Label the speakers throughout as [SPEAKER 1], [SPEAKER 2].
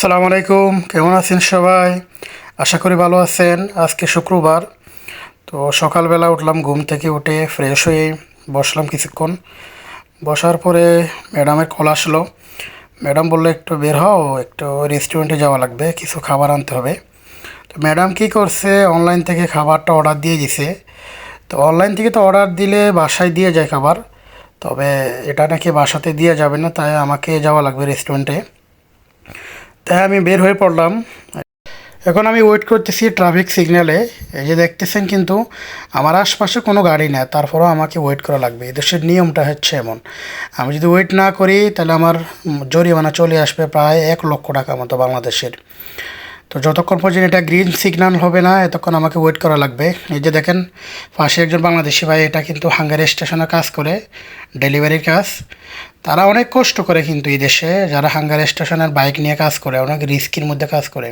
[SPEAKER 1] আসসালামু আলাইকুম, কেমন আছেন সবাই? আশা করি ভালো আছেন। আজকে শুক্রবার, তো সকালবেলা উঠলাম ঘুম থেকে উঠে ফ্রেশ হয়ে বসলাম কিছুক্ষণ। বসার পরে ম্যাডামের কল আসলো। ম্যাডাম বলল, একটু বের হও, একটু রেস্টুরেন্টে যাওয়া লাগবে, কিছু খাবার আনতে হবে। তো ম্যাডাম কী করছে অনলাইন থেকে খাবারটা অর্ডার দিয়ে দিছে। তো অনলাইন থেকে তো অর্ডার দিলে বাসায় দিয়ে যায় খাবার, তবে এটা নাকি বাসাতে দিয়ে যাবে না, তাই আমাকে যাওয়া লাগবে রেস্টুরেন্টে তাই আমি বের হয়ে পড়লাম। এখন আমি ওয়েট করতেছি ট্রাফিক সিগন্যালে এই যে দেখতেছেন কিন্তু আমার আশপাশে কোনো গাড়ি নেই, তারপরেও আমাকে ওয়েট করা লাগবে। এদেশের নিয়মটা হচ্ছে এমন। আমি যদি ওয়েট না করি, তাহলে আমার জরিমানা চলে আসবে প্রায় এক লক্ষ টাকা মতো বাংলাদেশের। তো যতক্ষণ পর্যন্ত এটা গ্রিন সিগন্যাল হবে না, এতক্ষণ আমাকে ওয়েট করা লাগবে। এই যে দেখেন, পাশে একজন বাংলাদেশি ভাই, এটা কিন্তু হাঙ্গারি স্টেশনে কাজ করে ডেলিভারির কাজ। তারা অনেক কষ্ট করে কিন্তু এই দেশে, যারা হাঙ্গার স্টেশনের বাইক নিয়ে কাজ করে, অনেক রিস্কির মধ্যে কাজ করে।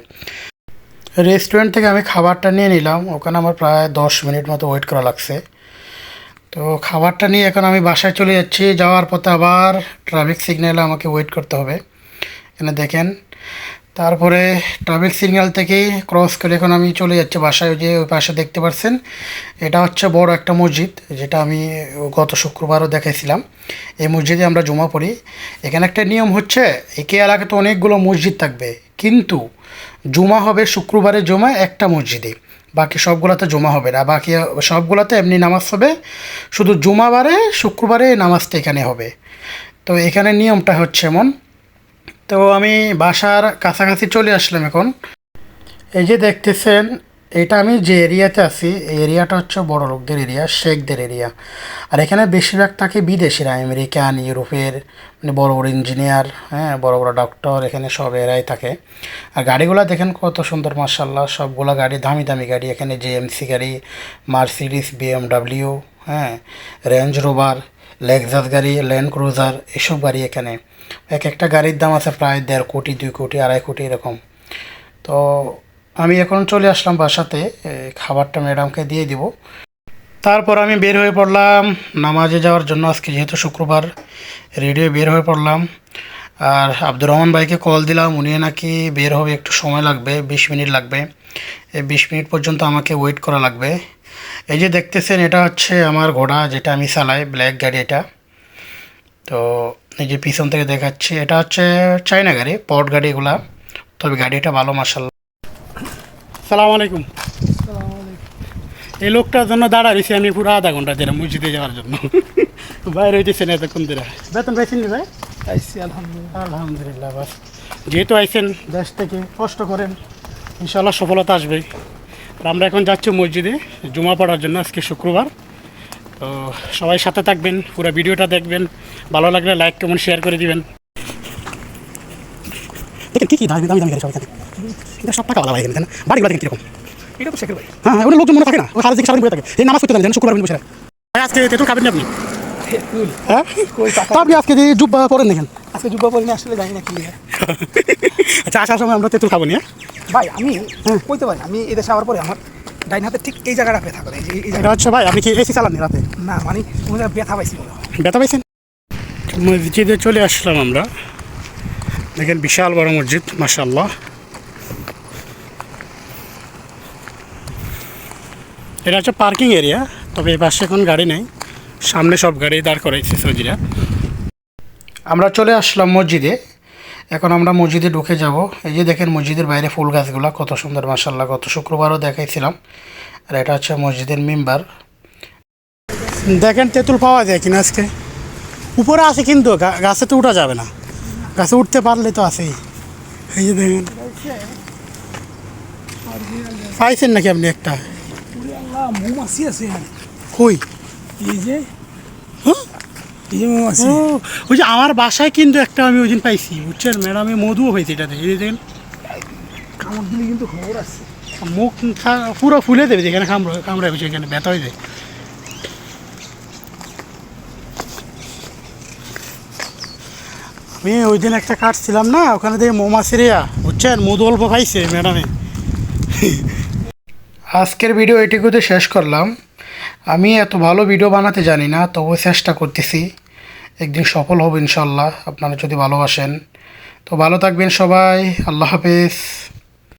[SPEAKER 1] রেস্টুরেন্ট থেকে আমি খাবারটা নিয়ে নিলাম, ওখানে আমার প্রায় দশ মিনিট মতো ওয়েট করা লাগছে। তো খাবারটা নিয়ে এখন আমি বাসায় চলে যাচ্ছি, যাওয়ার পথে আবার ট্রাফিক সিগন্যালে আমাকে ওয়েট করতে হবে। এখানে দেখেন তারপরে ট্রাফিক সিগন্যাল থেকেই ক্রস করে এখন আমি চলে যাচ্ছি বাসায় যে ওই পাশে দেখতে পাচ্ছেন এটা হচ্ছে বড় একটা মসজিদ, যেটা আমি গত শুক্রবারও দেখাইছিলাম। এই মসজিদে আমরা জমা পড়ি। এখানে একটা নিয়ম হচ্ছে, একে এলাকাতে অনেকগুলো মসজিদ থাকবে, কিন্তু জুমা হবে শুক্রবারে জমা একটা মসজিদে। বাকি সবগুলোতে জমা হবে না, বাকি সবগুলোতে এমনি নামাজ হবে। শুধু জুমাবারে, শুক্রবারে নামাজটা এখানে হবে। তো এখানে নিয়মটা হচ্ছে এমন তো আমি বাসার কাছাকাছি চলে আসলাম এখন। এই যে দেখতেছেন, এটা আমি যে এরিয়াতে আছি, এই এরিয়াটা হচ্ছে বড় লোকদের এরিয়া, শেখদের এরিয়া। আর এখানে বেশিরভাগ থাকে বিদেশিরা, আমেরিকান, ইউরোপের মানে বড় বড় ইঞ্জিনিয়ার হ্যাঁ বড় বড় ডক্টর, এখানে সব এরাই থাকে। আর গাড়িগুলো দেখেন কত সুন্দর মার্শাল্লাহ সবগুলো গাড়ি, দামি দামি গাড়ি, এখানে জেএমসি গাড়ি, মার্সিডিস বিএমডাব্লিউ হ্যাঁ রেঞ্জ রোভার লেক্সাস গাড়ি, ল্যান্ড ক্রুজার, এসব গাড়ি এখানে। এক একটা গাড়ির দাম আছে প্রায় দেড় কোটি, দুই কোটি, আড়াই কোটি এরকম। তো আমি এখন চলে আসলাম বাসাতে খাবারটা ম্যাডামকে দিয়ে দিব। তারপর আমি বের হয়ে পড়লাম, নামাজে যাওয়ার জন্য, আজকে যেহেতু শুক্রবার, রেডিও বের হয়ে পড়লাম। আর আব্দুর রহমান ভাইকে কল দিলাম, উনি নাকি বের হবে, একটু সময় লাগবে, বিশ মিনিট লাগবে। এই বিশ মিনিট পর্যন্ত আমাকে ওয়েট করা লাগবে। এই যে দেখতেছেন এটা হচ্ছে আমার ঘোড়া যেটা আমি চালাই ব্ল্যাক গাড়ি এটা। তো এই যে পিছন থেকে দেখাচ্ছি এটা হচ্ছে চায়না গাড়ি পট গাড়ি এগুলা। তবে গাড়িটা ভালো মার্শাল্লাহ সালাম আলাইকুম। এই লোকটার জন্য দাঁড়া রয়েছি আমি পুরো আধা ঘণ্টা দিলাম মসজিদে যাওয়ার জন্য। বাইরে হইতেছেন এতক্ষণ ধরে। বেতন পাইছেন ভাই?
[SPEAKER 2] আইসি আলহামদুলিল্লাহ।
[SPEAKER 1] আলহামদুলিল্লাহ বাস। যেহেতু আইছেন দেশ থেকে কষ্ট করেন ইনশাল্লাহ সফলতা আসবে আমরা এখন যাচ্ছি মসজিদে জুমা পড়ার জন্য আজকে শুক্রবার। তো সবাই সাথে থাকবেন পুরো ভিডিওটা দেখবেন। ভালো লাগলে লাইক কমেন্ট শেয়ার করে দিবেন। দেখেন কী কী দামি দামি দামি গাড়ি সব এখানে? এটা সব টাকা ভালো এখানে বাড়িগুলো দেখেন কীরকম?
[SPEAKER 2] এটা তো শেখের ভাই।
[SPEAKER 1] হ্যাঁ ওটা লোকজন মনে থাকে না? ও সারা দিকে সারাদিন থাকে। এই নামাজ করতে জানেন শুক্রবার বসে ভাই, আজকে তেঁতুল খাবেন আপনি? হ্যাঁ? আপনি আজকে যে জুব্বা পরেন দেখেন
[SPEAKER 2] আজকে পরিনি আসলে জানি না কি
[SPEAKER 1] আচ্ছা আসার সময় আমরা তেতুল খাব নিয়ে
[SPEAKER 2] ভাই আমি কইতে পারি। আমি এদেশে আসার পরে আমার ডাইন হাতে ঠিক এই জায়গাটা ব্যথা করে এই যে- এই
[SPEAKER 1] এটা
[SPEAKER 2] জায়গা
[SPEAKER 1] হচ্ছে ভাই আপনি কি এসি চালাননি রাতে?
[SPEAKER 2] না মানে কোনো জায়গায় ব্যথা পাইছি
[SPEAKER 1] ব্যথা পাইছেন? মসজিদে চলে আসলাম আমরা। দেখেন বিশাল বড় মসজিদ মাশাল্লাহ এটা হচ্ছে পার্কিং এরিয়া তবে এই পাশে এখন গাড়ি নেই। সামনে সব গাড়ি দাঁড় করাইছে সৌদিরা আমরা চলে আসলাম মসজিদে। এখন আমরা মসজিদে ঢুকে যাব। এই যে দেখেন মসজিদের বাইরে ফুল গাছগুলো কত সুন্দর মাশাল্লাহ গত শুক্রবারও দেখাইছিলাম। আর এটা হচ্ছে মসজিদের মেম্বার। দেখেন তেঁতুল পাওয়া যায় কিনা আজকে? উপরে আছে কিন্তু গা- গাছে তো উঠা যাবে না। গাছে উঠতে পারলে তো আছেই। এই যে দেখেন। পাইছেন নাকি আপনি একটা?
[SPEAKER 2] মৌমাছি
[SPEAKER 1] কই?
[SPEAKER 2] এই যে
[SPEAKER 1] হ্যাঁ?
[SPEAKER 2] এই যে মৌমাছি
[SPEAKER 1] ওই যে আমার বাসায় কিন্তু একটা আমি ওই দিন পাইছি বুঝছেন? ম্যাডামে মধুও হয়েছে এটাতে এই দেখেন।
[SPEAKER 2] কামড় দিলে কিন্তু খবর আছে।
[SPEAKER 1] মুখ পুরো ফুলে দেবে যেখানে কামড় কামড়াবে সেখানে ব্যথা হয়ে যায়। আমি ওই দিন একটা কাটছিলাম না ওখানে দেখে মৌমাছিরিয়া বুঝছেন? মধু অল্প খাইছে ম্যাডামে। আজকের ভিডিও এটুকুতে শেষ করলাম। আমি এত ভালো ভিডিও বানাতে জানি না তবু চেষ্টা করতেছি। একদিন সফল হব ইনশাল্লাহ আপনারা যদি ভালোবাসেন। তো ভালো থাকবেন সবাই, আল্লাহ হাফেজ।